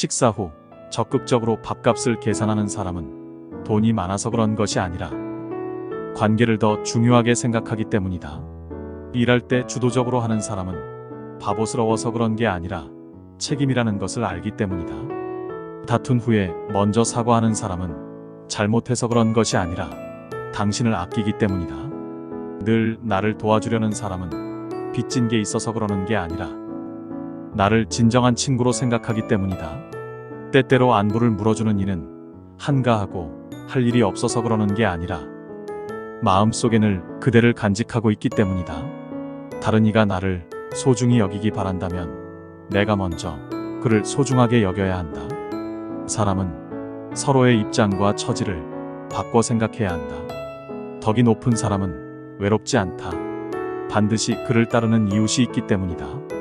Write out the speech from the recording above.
식사 후 적극적으로 밥값을 계산하는 사람은 돈이 많아서 그런 것이 아니라 관계를 더 중요하게 생각하기 때문이다. 일할 때 주도적으로 하는 사람은 바보스러워서 그런 게 아니라 책임이라는 것을 알기 때문이다. 다툰 후에 먼저 사과하는 사람은 잘못해서 그런 것이 아니라 당신을 아끼기 때문이다. 늘 나를 도와주려는 사람은 빚진 게 있어서 그러는 게 아니라 나를 진정한 친구로 생각하기 때문이다. 때때로 안부를 물어주는 이는 한가하고 할 일이 없어서 그러는 게 아니라 마음속에 늘 그대를 간직하고 있기 때문이다. 다른 이가 나를 소중히 여기기 바란다면 내가 먼저 그를 소중하게 여겨야 한다. 사람은 서로의 입장과 처지를 바꿔 생각해야 한다. 덕이 높은 사람은 외롭지 않다. 반드시 그를 따르는 이웃이 있기 때문이다.